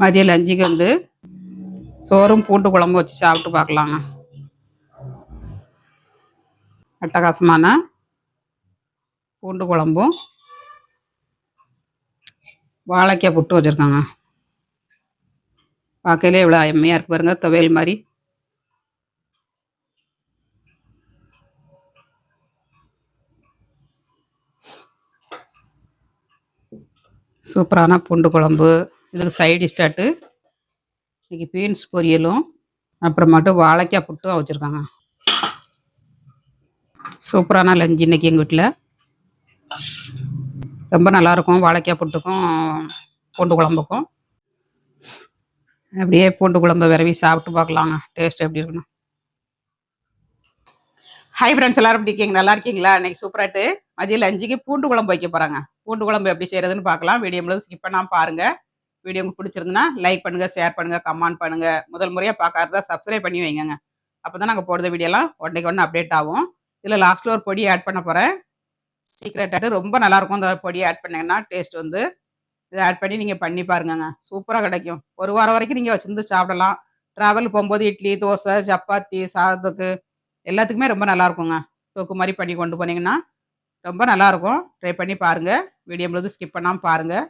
மதியம் லஞ்சுக்கு வந்து சோறும் பூண்டு குழம்பு வச்சு சாப்பிட்டு பார்க்கலாங்க. அட்டகாசமான பூண்டு குழம்பும் வாழைக்காய் புட்டு வச்சுருக்காங்க. பார்க்கையிலே இவ்வளோ எம்மையாக இருக்கு பாருங்க துவையல் மாதிரி. சூப்பரான பூண்டு குழம்பு. இதுக்கு சைடு ஸ்டார்ட்டு இன்றைக்கி பீன்ஸ் பொரியலும் அப்புறமாட்டு வாழைக்காய் புட்டும் வச்சுருக்காங்க. சூப்பரான லஞ்சு இன்னைக்கு எங்கள் வீட்டில் ரொம்ப நல்லாயிருக்கும் வாழைக்காய் புட்டுக்கும் பூண்டு குழம்புக்கும். அப்படியே பூண்டு குழம்பு விரவி சாப்பிட்டு பார்க்கலாங்க. டேஸ்ட் எப்படி இருக்கணும் ஹை ஃப்ரெண்ட்ஸ் எல்லாரும் எப்படி இருக்கீங்க? நல்லா இருக்கீங்களா? இன்னைக்கு சூப்பராட்டு மதியம் லஞ்சுக்கு பூண்டு குழம்பு வைக்க போகிறாங்க பூண்டு குழம்பு எப்படி செய்கிறதுன்னு பார்க்கலாம். வீடியோ முழுவதும் ஸ்கிப் பண்ணாமல் பாருங்கள் வீடியோ உங்களுக்கு பிடிச்சிருந்துன்னா லைக் பண்ணுங்கள் ஷேர் பண்ணுங்க கமெண்ட் பண்ணுங்கள் முதல் முறையாக பார்க்கறதா சப்ஸ்கிரைப் பண்ணி வைங்கங்க. அப்போ தான் நாங்கள் போடுற வீடியோலாம் உடனே ஒன்று அப்டேட் ஆகும். இதில் லாஸ்ட்டில் ஒரு பொடி ஆட் பண்ண போகிறேன் சீக்ரெட் ஆட்டு ரொம்ப நல்லாயிருக்கும் அந்த பொடியை ஆட் பண்ணிங்கன்னா டேஸ்ட் வந்து இதை ஆட் பண்ணி நீங்கள் பண்ணி பாருங்கங்க. சூப்பராக கிடைக்கும். ஒரு வாரம் வரைக்கும் நீங்கள் வச்சுருந்து சாப்பிடலாம். ட்ராவல் போகும்போது இட்லி தோசை சப்பாத்தி சாதத்துக்கு எல்லாத்துக்குமே ரொம்ப நல்லாயிருக்குங்க தொக்கு மாதிரி பண்ணி கொண்டு போனீங்கன்னா ரொம்ப நல்லாயிருக்கும் ட்ரை பண்ணி பாருங்கள் வீடியோ முழுது ஸ்கிப் பண்ணாமல் பாருங்கள்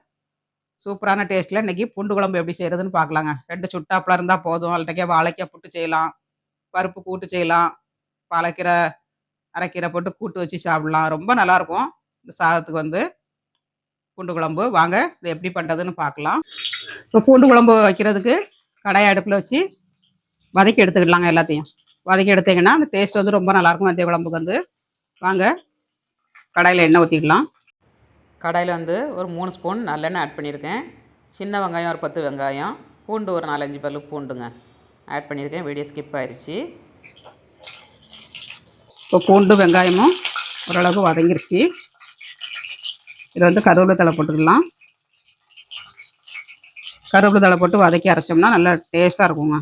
சூப்பரான டேஸ்ட்டில் இன்னைக்கு பூண்டு குழம்பு எப்படி செய்யறதுன்னு பார்க்கலாங்க. ரெண்டு சுட்டாப்பில் இருந்தால் போதும். அல்லட்டக்கே வாழைக்காய் புட்டு செய்யலாம். பருப்பு கூட்டு செய்யலாம். பாலக்கீரை அரைக்கீரை போட்டு கூட்டு வச்சு சாப்பிடலாம். ரொம்ப நல்லா இருக்கும். இந்த சாதத்துக்கு வந்து பூண்டு குழம்பு. வாங்க இது எப்படி பண்ணுறதுன்னு பார்க்கலாம். இப்போ பூண்டு குழம்பு வைக்கிறதுக்கு கடாய் அடுப்பில் வச்சு வதக்கி எடுத்துக்கிடலாங்க எல்லாத்தையும். வதக்கி எடுத்தீங்கன்னா அந்த டேஸ்ட் வந்து ரொம்ப நல்லாயிருக்கும் வெந்தய குழம்புக்கு வந்து. வாங்க கடாயில் எண்ணெய் ஊற்றிக்கலாம் கடாயில் வந்து ஒரு மூணு ஸ்பூன் நல்லெண்ணெய் ஆட் பண்ணியிருக்கேன். சின்ன வெங்காயம் ஒரு பத்து வெங்காயம். பூண்டு ஒரு நாலஞ்சு பல்லு பூண்டுங்க. ஆட் பண்ணியிருக்கேன். வீடியோ ஸ்கிப் ஆயிடுச்சு. இப்போ பூண்டு வெங்காயமும் ஓரளவுக்கு வதங்கிருச்சு. இதில் வந்து கருவேப்பிலை தலை போட்டுக்கலாம். கருவேப்பிலை தலை போட்டு வதக்கி அரைச்சோம்னா நல்லா டேஸ்ட்டாக இருக்குங்க.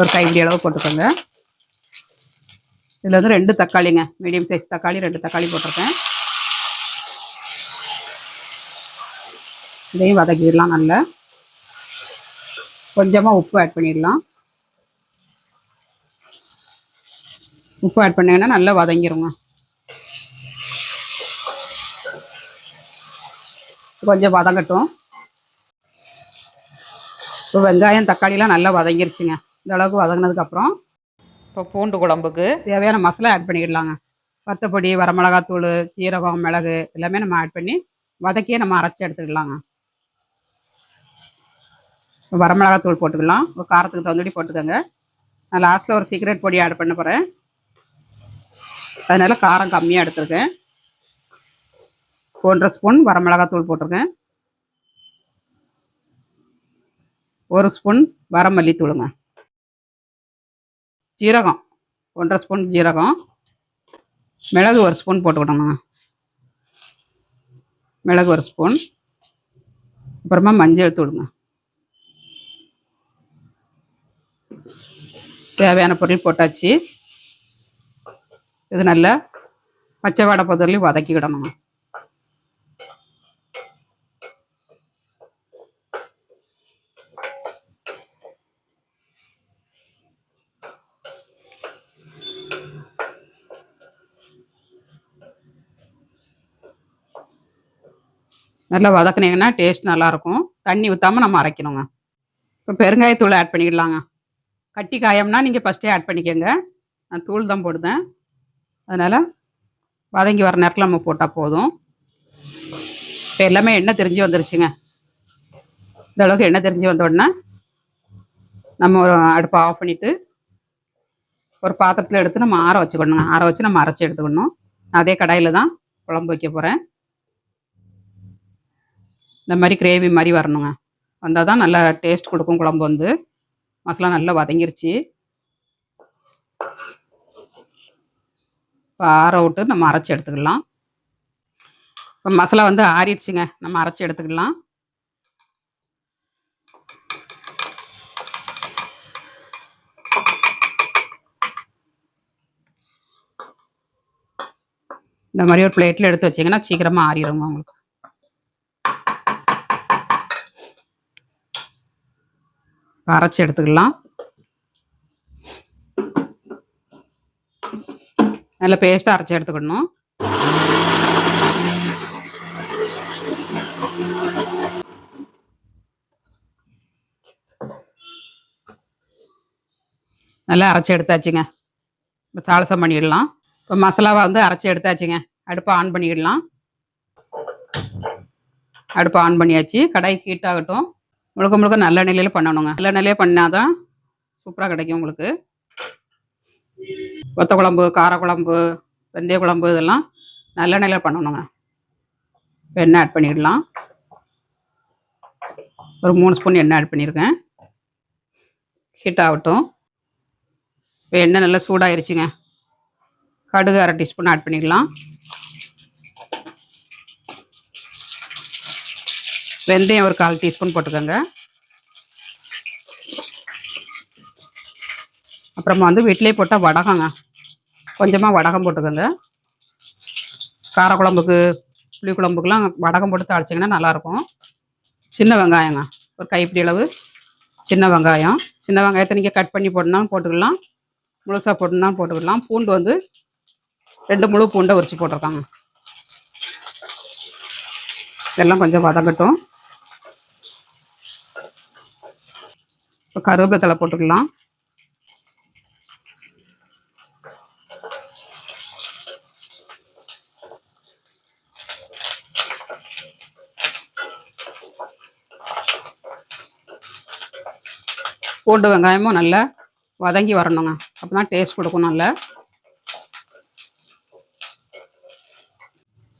ஒரு கைப்பிடி அளவு போட்டுக்கோங்க. இதில் வந்து ரெண்டு தக்காளிங்க. மீடியம் சைஸ் தக்காளி ரெண்டு தக்காளி போட்டிருக்கேன். இதையும் வதக்கிடலாம் நல்லா. கொஞ்சமாக உப்பு ஆட் பண்ணிடலாம். உப்பு ஆட் பண்ணிங்கன்னா நல்லா வதங்கிருங்க. கொஞ்சம் வதங்கட்டும். இப்போ வெங்காயம் தக்காளிலாம் நல்லா வதங்கிருச்சுங்க. இந்த அளவுக்கு வதங்கினதுக்கப்புறம் இப்போ பூண்டு குழம்புக்கு. தேவையான மசாலா ஆட் பண்ணிக்கிடலாங்க வத்தப்பொடி வரமிளகாத்தூள் சீரகம் மிளகு எல்லாமே நம்ம ஆட் பண்ணி வதக்கியே நம்ம அரைச்சி எடுத்துக்கலாங்க. வரமிளகாத்தூள் போட்டுக்கலாம். காரத்துக்கு தகுந்தபடி போட்டுக்கோங்க. நான் லாஸ்ட்டில் ஒரு சீக்ரெட் பொடி ஆட் பண்ண போகிறேன் அதனால் காரம் கம்மியாக எடுத்திருக்கேன். ஒன்றரை ஸ்பூன் வரமிளகாத்தூள் போட்டிருக்கேன். ஒரு ஸ்பூன் வரமல்லித்தூளுங்க. ஜீரகம். ஒன்றரை ஸ்பூன் ஜீரகம். மிளகு ஒரு ஸ்பூன் போட்டுக்கணுங்க. மிளகு ஒரு ஸ்பூன். அப்புறமா மஞ்சள் தூளுங்க தேவையான பொருள் போட்டாச்சு. இது நல்லா பச்சை வாடை பொருளையும் வதக்கிக்கிடணுங்க. நல்லா வதக்குனீங்கன்னா டேஸ்ட் நல்லாயிருக்கும். தண்ணி ஊற்றாமல் நம்ம அரைக்கணுங்க. இப்போ பெருங்காயத்தூள் ஆட் பண்ணிக்கிடலாங்க கட்டி காயம்னா நீங்கள் ஃபஸ்ட்டே ஆட் பண்ணிக்கோங்க. நான் தூள் தான் போடுதேன். அதனால் வதங்கி வர நேரத்தில் நம்ம போட்டால் போதும். இப்போ எல்லாமே எண்ணெய் தெரிஞ்சு வந்துருச்சுங்க. இந்த அளவுக்கு எண்ணெய் தெரிஞ்சு வந்த உடனே நம்ம ஒரு அடுப்பை ஆஃப் பண்ணிவிட்டு ஒரு பாத்திரத்தில் எடுத்து நம்ம ஆற வச்சுக்கணுங்க. ஆற வச்சு நம்ம அரைச்சி எடுத்துக்கணும். அதே கடாயில் தான் குழம்பு வைக்க போகிறேன் இந்த மாதிரி கிரேவி மாதிரி வரணுங்க. வந்தால் தான் நல்லா டேஸ்ட் கொடுக்கும் குழம்பு வந்து. மசாலா நல்லா வதங்கிருச்சு. இப்போ ஆற விட்டு நம்ம அரைச்சி எடுத்துக்கலாம். இப்போ மசாலா வந்து ஆறிடுச்சுங்க. நம்ம அரைச்சி எடுத்துக்கலாம். இந்த மாதிரி ஒரு பிளேட்டில் எடுத்து வச்சிங்கன்னா சீக்கிரமாக ஆறிடுங்க உங்களுக்கு. அரைச்சி எடுத்துக்கலாம். நல்ல பேஸ்ட்டாக அரைச்சி எடுத்துக்கணும். நல்லா அரைச்சி எடுத்தாச்சுங்க. இப்போ தாளசம் பண்ணிடலாம். இப்போ மசாலாவை வந்து அரைச்சி எடுத்தாச்சுங்க. அடுப்பை ஆன் பண்ணிடலாம். அடுப்பை ஆன் பண்ணியாச்சு. கடாய் ஹீட் ஆகட்டும். முழுக்க முழுக்க நல்ல நிலையில் பண்ணணுங்க. நல்ல நிலையில் பண்ணால் தான் சூப்பராக கிடைக்கும் உங்களுக்கு. கொத்த குழம்பு கார குழம்பு வெந்தய குழம்பு இதெல்லாம் நல்ல நிலையில் பண்ணணுங்க. எண்ணெய் ஆட் பண்ணிடலாம். ஒரு மூணு ஸ்பூன் எண்ணெய் ஆட் பண்ணியிருக்கேன் ஹீட் ஆகட்டும். இப்போ எண்ணெய் நல்லா சூடாயிருச்சுங்க. கடுகு அரை டீஸ்பூன் ஆட் பண்ணிடலாம். வெந்தயம் ஒரு கால் டீஸ்பூன் போட்டுக்கோங்க. அப்புறமா வந்து வீட்டிலே போட்டால் வடகங்க. கொஞ்சமாக வடகம் போட்டுக்கோங்க. காரக்குழம்புக்கு புளி குழம்புக்கெலாம் வடகம் போட்டு தாளிச்சிங்கன்னா நல்லாயிருக்கும். சின்ன வெங்காயங்க. ஒரு கைப்பிடி அளவு சின்ன வெங்காயம். சின்ன வெங்காயத்தை நீங்கள் கட் பண்ணி போடணும்னா போட்டுக்கலாம். முழுசாக போட்டுனா போட்டுக்கலாம். பூண்டு வந்து ரெண்டு முழு பூண்டை உரிச்சு போட்டிருக்காங்க. இதெல்லாம் கொஞ்சம் வதங்கட்டும். இப்போ கருவேப்பிலை தலை போட்டுக்கலாம். பூண்டு வெங்காயமும் நல்லா வதங்கி வரணுங்க. அப்போ தான் டேஸ்ட் கொடுக்கும் நல்லா.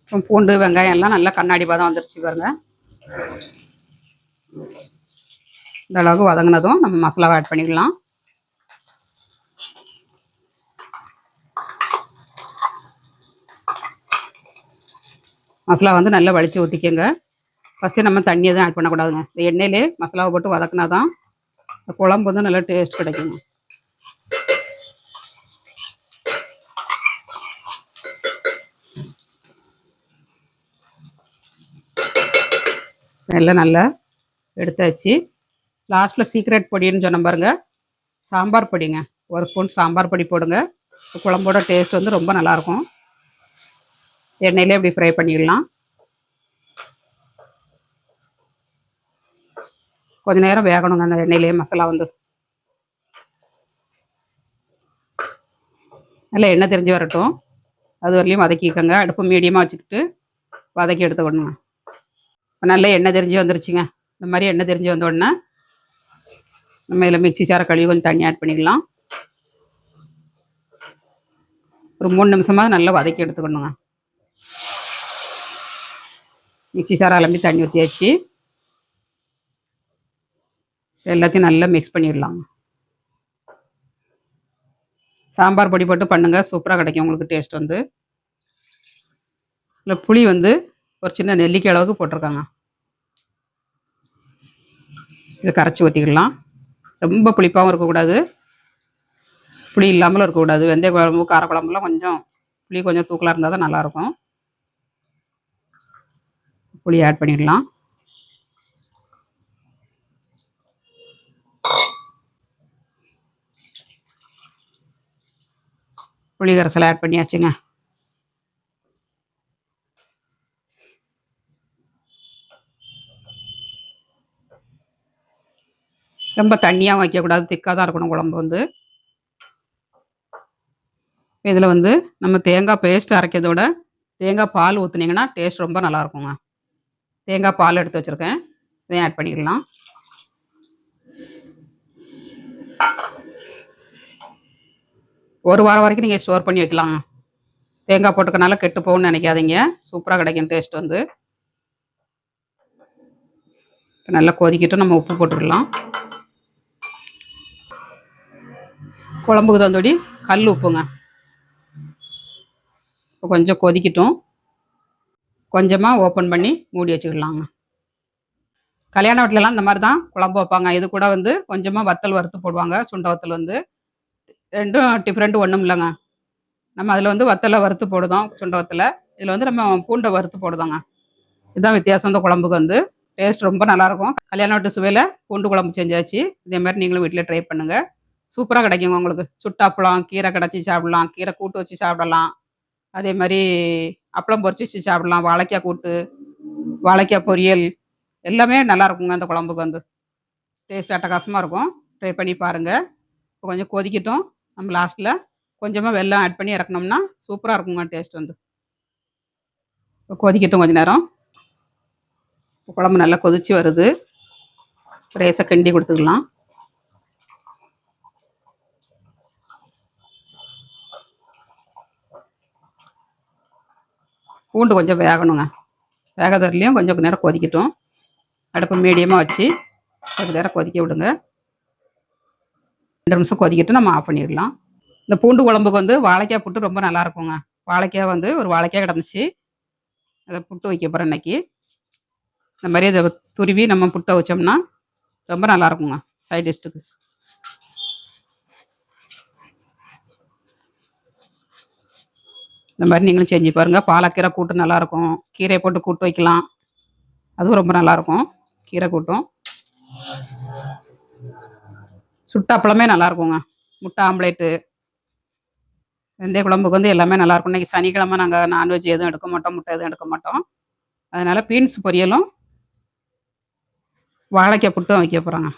இப்போ பூண்டு வெங்காயம் எல்லாம் நல்லா கண்ணாடி பதம் வந்துருச்சு பாருங்கள் இந்த அளவுக்கு வதங்கினதும் நம்ம மசாலாவை ஆட் பண்ணிக்கலாம் மசாலா வந்து நல்லா வலிச்சு ஊற்றிக்கங்க ஃபஸ்ட்டு நம்ம தண்ணி எதுவும் ஆட் பண்ணக்கூடாதுங்க. இந்த எண்ணெயிலே மசாலாவை போட்டு வதக்குனா தான் இந்த குழம்பு வந்து நல்லா டேஸ்ட் கிடைக்குங்க. எல்லாம் நல்லா எடுத்தாச்சு. லாஸ்ட்டில் சீக்ரெட் பொடின்னு சொன்ன பாருங்க. சாம்பார் பொடிங்க. ஒரு ஸ்பூன் சாம்பார் பொடி போடுங்க. குழம்போட டேஸ்ட் வந்து ரொம்ப நல்லாயிருக்கும். எண்ணெயிலே இப்படி ஃப்ரை பண்ணிடலாம். கொஞ்ச நேரம் வேகணுங்க. அந்த எண்ணெயிலே மசாலா வந்து. நல்லா எண்ணெய் தெரிஞ்சு வரட்டும். அது வரலையும் வதக்கிக்கோங்க. அடுப்பு மீடியமாக வச்சுக்கிட்டு வதக்கி எடுத்துக்கணுங்க. நல்லா எண்ணெய் தெரிஞ்சு வந்துருச்சுங்க. இந்த மாதிரி எண்ணெய் தெரிஞ்சு வந்த உடனே நம்ம இதில் மிக்ஸி சார கழுவி கொஞ்சம் தண்ணி ஆட் பண்ணிக்கலாம் ஒரு மூணு நிமிஷமாக நல்லா வதக்கி எடுத்துக்கணுங்க. மிக்ஸி சாரை அலம்பி தண்ணி ஊற்றியாச்சு எல்லாத்தையும் நல்லா மிக்ஸ் பண்ணிடலாம் சாம்பார் பொடி போட்டு பண்ணுங்க சூப்பராக கிடைக்கும் உங்களுக்கு டேஸ்ட் வந்து. இல்லை புளி வந்து ஒரு சின்ன நெல்லிக்காய் அளவுக்கு போட்டிருக்காங்க. இதை கரைச்சி ஊற்றிக்கலாம் ரொம்ப புளிப்பாகவும் இருக்கக்கூடாது. புளி இல்லாமலும் இருக்கக்கூடாது. வெந்தய குழம்பு காரக்குழம்புலாம் கொஞ்சம் புளி கொஞ்சம் தூக்கலாக இருந்தால் தான் நல்லாயிருக்கும். புளி ஆட் பண்ணிடலாம். புளி கரைசல் ஆட் பண்ணியாச்சுங்க. ரொம்ப தண்ணியாக வைக்கக்கூடாது திக்காக தான் இருக்கணும் குழம்பு வந்து. இதில் வந்து நம்ம தேங்காய் பேஸ்ட் அரைக்கிறதோட தேங்காய் பால் ஊற்றுனீங்கன்னா டேஸ்ட் ரொம்ப நல்லா இருக்குங்க. தேங்காய் பால் எடுத்து வச்சுருக்கேன். இதையும் ஆட் பண்ணிக்கலாம். ஒரு வாரம் வரைக்கும் நீங்கள் ஸ்டோர் பண்ணி வைக்கலாம் தேங்காய் போட்டுக்கனால கெட்டு போகணும்னு நினைக்காதீங்க. சூப்பராக கிடைக்கும் டேஸ்ட் வந்து. நல்லா கொதிக்கிட்டு நம்ம உப்பு போட்டுக்கலாம். குழம்புக்கு தந்தோடி கல் உப்புங்க. இப்போ கொஞ்சம் கொதிக்கட்டும். கொஞ்சமாக ஓப்பன் பண்ணி மூடி வச்சுக்கலாங்க. கல்யாண வீட்டிலலாம் இந்த மாதிரி தான் குழம்பு வைப்பாங்க. இது கூட வந்து கொஞ்சமாக வத்தல் வறுத்து போடுவாங்க. சுண்ட வத்தல் வந்து ரெண்டும் டிஃப்ரெண்ட் ஒன்றும் இல்லைங்க. நம்ம அதில் வந்து வத்தலை வறுத்து போடுதோம் சுண்ட வத்தலை. இதில் வந்து நம்ம பூண்டை வறுத்து போடுதோங்க இதுதான் வித்தியாசம் இந்த குழம்புக்கு வந்து. டேஸ்ட் ரொம்ப நல்லாயிருக்கும் கல்யாண வீட்டு சுவையில் பூண்டு குழம்பு செஞ்சாச்சு. இதே மாதிரி நீங்களும் வீட்டில் ட்ரை பண்ணுங்கள் சூப்பராக கிடைக்குங்க உங்களுக்கு. சுட்டாப்பழம் கீரை கிடச்சி சாப்பிடலாம் கீரை கூட்டு வச்சு சாப்பிடலாம். அதே மாதிரி அப்பளம் பொறிச்சு வச்சு சாப்பிடலாம் வாழைக்காய் கூட்டு வாழைக்காய் பொரியல் எல்லாமே நல்லா இருக்குங்க அந்த குழம்புக்கு வந்து. டேஸ்ட் அட்டகாசமாக இருக்கும். ட்ரை பண்ணி பாருங்கள் இப்போ கொஞ்சம் கொதிக்கட்டும். நம்ம லாஸ்ட்டில் கொஞ்சமாக வெள்ளம் ஆட் பண்ணி இறக்குனோம்னா சூப்பராக இருக்குங்க டேஸ்ட் வந்து. இப்போ கொதிக்கட்டும் கொஞ்சம் நேரம். குழம்பு நல்லா கொதிச்சு வருது. ரைஸை கிண்டி கொடுத்துக்கலாம். பூண்டு கொஞ்சம் வேகணுங்க. வேகதரலையும் கொஞ்சம் நேரம் கொதிக்கட்டும். அடுப்பு மீடியமாக வச்சு கொஞ்ச நேரம் கொதிக்க விடுங்க. ரெண்டு நிமிஷம் கொதிக்கிட்டு நம்ம ஆஃப் பண்ணிடலாம். இந்த பூண்டு குழம்புக்கு வந்து வாழைக்காய் புட்டு ரொம்ப நல்லா இருக்குங்க. வாழைக்காய் வந்து ஒரு வாழைக்காய் கிடந்துச்சு. அதை புட்டு வைக்க போகிறேன் இன்னைக்கு. இந்த மாதிரி அதை துருவி நம்ம புட்டை வச்சோம்னா ரொம்ப நல்லா இருக்குங்க. சைட் டிஷ்ட்டுக்கு இந்த மாதிரி நீங்களும் செஞ்சு பாருங்கள் பாலக்கீரை கூட்டு நல்லாயிருக்கும். கீரையை போட்டு கூட்டு வைக்கலாம். அதுவும் ரொம்ப நல்லாயிருக்கும். கீரை கூட்டும். சுட்டாப்பழமே நல்லாயிருக்குங்க. நல்லா இருக்குங்க முட்டை ஆம்லேட்டு வெந்தய குழம்புக்கு வந்து எல்லாமே நல்லா இருக்கும் சனிக்கிழமை நாங்கள் நான்வெஜ் எதுவும் எடுக்க மாட்டோம். முட்டை எதுவும் எடுக்க மாட்டோம். அதனால் பீன்ஸ் பொரியலும் வாழைக்காய் புட்டும் வைக்க போகிறாங்க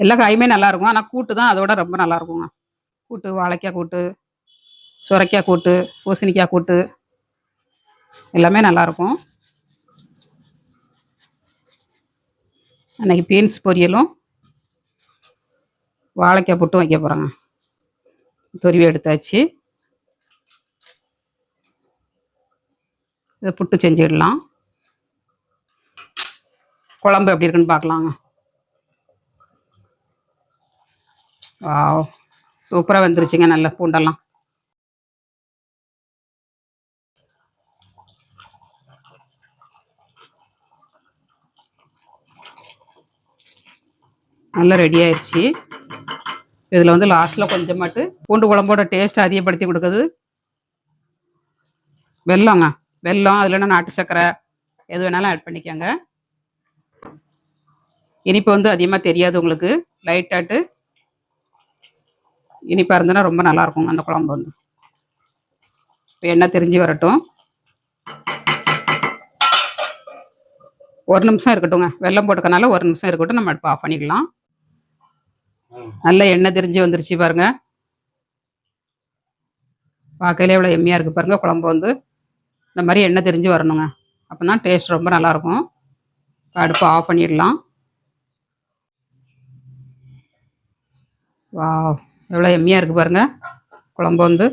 எல்லா காயுமே நல்லா இருக்கும் ஆனால் கூட்டு தான் அதோட ரொம்ப நல்லா இருக்குங்க கூட்டு வாழைக்காய் கூட்டு சுரைக்காய் கூட்டு பூசணிக்காய் கூட்டு எல்லாமே நல்லா இருக்கும் பீன்ஸ் பொரியலும் வாழைக்காய் புட்டும் வைக்க போகிறேங்க துருவி எடுத்தாச்சு. இதை புட்டு செஞ்சிடலாம். குழம்பு எப்படி இருக்குன்னு பார்க்கலாங்க. வாவ் சூப்பராக வந்துருச்சுங்க நல்ல பூண்டெல்லாம். நல்லா ரெடி ஆயிடுச்சு இதில் வந்து லாஸ்ட்டில் கொஞ்சமாட்டு பூண்டு குழம்போட டேஸ்ட் அதிகப்படுத்தி கொடுக்குது. வெல்லங்க. வெல்லம் அதில் நாட்டு சர்க்கரை எது வேணாலும் ஆட் பண்ணிக்கோங்க. இனிப்பு வந்து அதிகமாக தெரியாது உங்களுக்கு. லைட்டாட்டு இனிப்பாக இருந்ததுன்னா ரொம்ப நல்லா இருக்குங்க அந்த குழம்பு வந்து. இப்போ எண்ணெய் தெரிஞ்சு வரட்டும். ஒரு நிமிஷம் இருக்கட்டுங்க வெல்லம் போட்டுக்கனால ஒரு நிமிஷம் இருக்கட்டும். நம்ம அடுப்பு ஆஃப் பண்ணிக்கலாம். நல்ல எண்ணெய் தெரிஞ்சு வந்துருச்சு பாருங்க. பார்க்கையிலே எவ்வளோ எம்மியாக இருக்குது பாருங்க. குழம்பு வந்து இந்த மாதிரி எண்ணெய் தெரிஞ்சு வரணுங்க. அப்போ தான் டேஸ்ட் ரொம்ப நல்லாயிருக்கும் அடுப்பு ஆஃப் பண்ணிடலாம். வா எவ்வளோ எம்மியாக இருக்குது பாருங்க. குழம்பு வந்து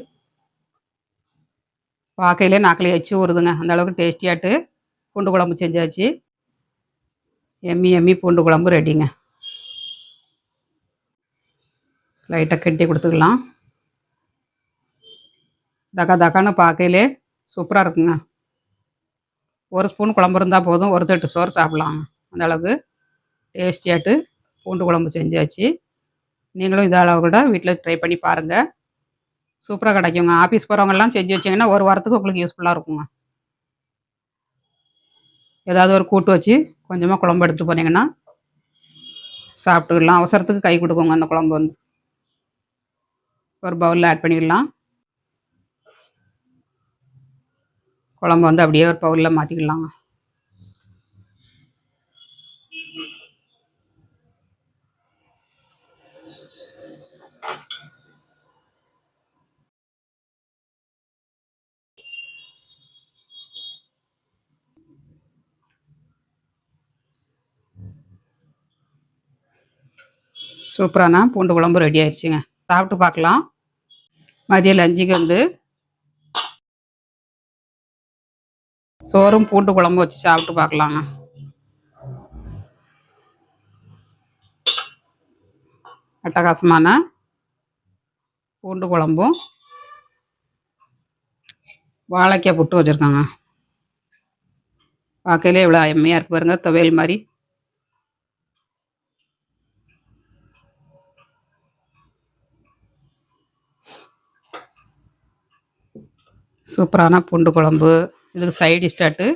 பார்க்கையிலே நாக்களை எச்சு ஊறுதுங்க. அந்த அளவுக்கு டேஸ்டியாட்டு பூண்டு குழம்பு செஞ்சாச்சு. எம்மி எம்மி பூண்டு குழம்பு ரெடிங்க லைட்டாக கட்டி கொடுத்துக்கலாம். தக்கா தக்கான்னு பார்க்கையிலே சூப்பராக இருக்குங்க. ஒரு ஸ்பூன் குழம்பு இருந்தால் போதும் ஒரு தட்டு சோறு சாப்பிட்லாம். அந்த அளவுக்கு டேஸ்டியாட்டு பூண்டு குழம்பு செஞ்சாச்சு. நீங்களும் இதளவு கூட வீட்டில் ட்ரை பண்ணி பாருங்கள் சூப்பராக கிடைக்குங்க. ஆஃபீஸ் போகிறவங்கெல்லாம் செஞ்சு வச்சிங்கன்னா ஒரு வாரத்துக்கு உங்களுக்கு யூஸ்ஃபுல்லாக இருக்குங்க. ஏதாவது ஒரு கூட்டு வச்சு கொஞ்சமாக குழம்பு எடுத்துகிட்டு போனீங்கன்னா சாப்பிட்டுக்கலாம். அவசரத்துக்கு கை கொடுக்குங்க அந்த குழம்பு வந்து. ஒரு பவுலில் ஆட் பண்ணிடலாம். குழம்பு வந்து அப்படியே ஒரு பவுலில் மாற்றிக்கலாங்க சூப்பரான பூண்டு குழம்பு ரெடி ஆயிடுச்சுங்க. சாப்பிட்டு பார்க்கலாம். மதிய லஞ்சுக்கு வந்து சோறும் பூண்டு குழம்பு வச்சு சாப்பிட்டு பார்க்கலாங்க. அட்டகாசமான பூண்டு குழம்பும் வாழைக்காய் புட்டு வச்சுருக்காங்க. பார்க்கலே இவ்வளோ எம்மையாக இருக்கு பாருங்க துவையல் மாதிரி. சூப்பரான பூண்டு குழம்பு. இதுக்கு சைடு ஸ்டார்ட்டு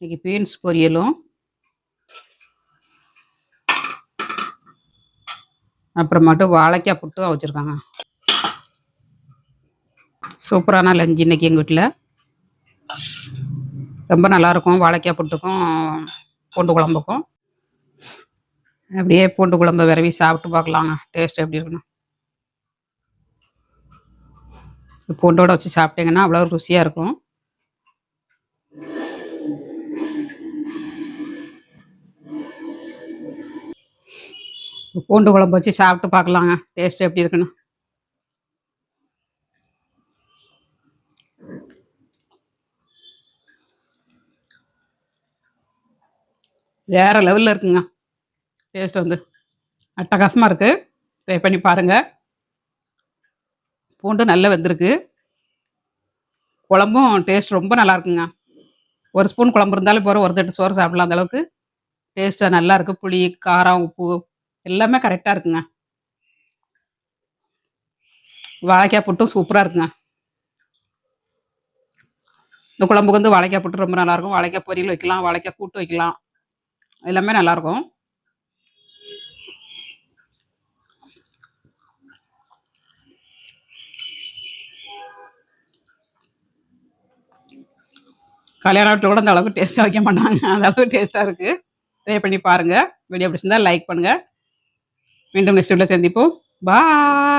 இன்னைக்கு பீன்ஸ் பொரியலும். அப்புறமாட்டு வாழைக்காய் புட்டும் வச்சுருக்காங்க. சூப்பரான லஞ்சு இன்னைக்கு எங்கள் வீட்டில் ரொம்ப நல்லாயிருக்கும் வாழைக்காய் புட்டுக்கும் பூண்டு குழம்புக்கும். அப்படியே பூண்டு குழம்பு விரவி சாப்பிட்டு பார்க்கலாங்க. டேஸ்ட் எப்படி இருக்குன்னு இந்த பூண்டோட வச்சு சாப்பிட்டீங்கன்னா அவ்வளோ ருசியாக இருக்கும். பூண்டு குழம்பு வச்சு சாப்பிட்டு பார்க்கலாங்க. டேஸ்ட் எப்படி இருக்குன்னு. வேறு லெவலில் இருக்குங்க. டேஸ்ட் வந்து அட்டகாசமாக இருக்குது ட்ரை பண்ணி பாருங்கள் பூண்டு நல்லா வெந்திருக்கு. குழம்பும் டேஸ்ட் ரொம்ப நல்லா இருக்குங்க. ஒரு ஸ்பூன் குழம்பு இருந்தாலும் போகிற ஒரு தட்டு சோறு சாப்பிடலாம் அந்த அளவுக்கு. டேஸ்ட்டாக நல்லாயிருக்கு புளி காரம் உப்பு எல்லாமே கரெக்டாக இருக்குங்க. வாழைக்காய் புட்டும் சூப்பராக இருக்குங்க. இந்த குழம்புக்கு வந்து வாழைக்காய் புட்டு ரொம்ப நல்லாயிருக்கும் வாழைக்காய் பொரியல் வைக்கலாம் வாழைக்காய் கூட்டு வைக்கலாம். எல்லாமே நல்லாயிருக்கும் கல்யாணம் விட்டு கூட அந்த அளவுக்கு டேஸ்ட்டாக வைக்க மாட்டாங்க. அந்த அளவுக்கு டேஸ்ட்டாக இருக்குது ட்ரை பண்ணி பாருங்கள் வீடியோ பிடிச்சிருந்தா லைக் பண்ணுங்கள் மீண்டும் நெக்ஸ்ட் வீடியோ சந்திப்போம். பாய்